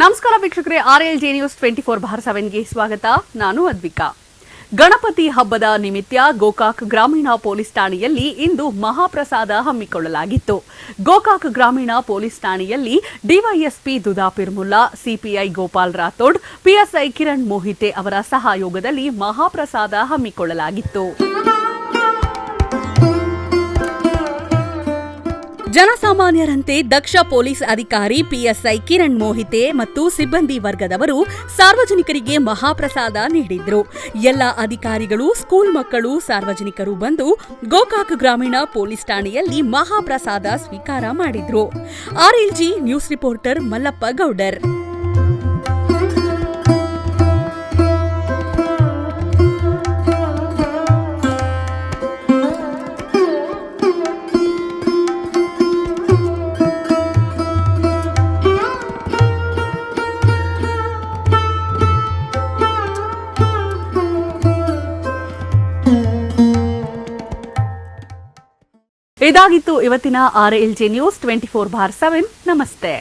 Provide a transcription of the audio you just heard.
ನಮಸ್ಕಾರ ವೀಕ್ಷಕರೇ R L J news twenty four bar ಸೆವೆನ್ಗೆ ಸ್ವಾಗತ. ನಾನು ಅದ್ವಿಕಾ. ಗಣಪತಿ ಹಬ್ಬದ ನಿಮಿತ್ತ ಗೋಕಾಕ್ ಗ್ರಾಮೀಣ ಪೊಲೀಸ್ ಠಾಣೆಯಲ್ಲಿ ಇಂದು ಮಹಾಪ್ರಸಾದ ಹಮ್ಮಿಕೊಳ್ಳಲಾಗಿತ್ತು. ಗೋಕಾಕ್ ಗ್ರಾಮೀಣ ಪೊಲೀಸ್ ಠಾಣೆಯಲ್ಲಿ DYSP Duda Mulla CPI Gopal Rathod PSI Kiran Mohite ಅವರ ಸಹಯೋಗದಲ್ಲಿ ಮಹಾಪ್ರಸಾದ ಹಮ್ಮಿಕೊಳ್ಳಲಾಗಿತ್ತು. ಜನಸಾಮಾನ್ಯರಂತೆ ದಕ್ಷ ಪೊಲೀಸ್ ಅಧಿಕಾರಿ ಪಿಎಸ್ಐ ಕಿರಣ್ ಮೋಹಿತೆ ಮತ್ತು ಸಿಬ್ಬಂದಿ ವರ್ಗದವರು ಸಾರ್ವಜನಿಕರಿಗೆ ಮಹಾಪ್ರಸಾದ ನೀಡಿದ್ರು. ಎಲ್ಲ ಅಧಿಕಾರಿಗಳು, ಸ್ಕೂಲ್ ಮಕ್ಕಳು, ಸಾರ್ವಜನಿಕರು ಬಂದು ಗೋಕಾಕ್ ಗ್ರಾಮೀಣ ಪೊಲೀಸ್ ಠಾಣೆಯಲ್ಲಿ ಮಹಾಪ್ರಸಾದ ಸ್ವೀಕಾರ ಮಾಡಿದ್ರು. RLG news reporter Mallappa Gowdar. ಇದಾಗಿತ್ತು ಇವತ್ತಿನ RLJ news twenty four bar seven. ನಮಸ್ತೆ.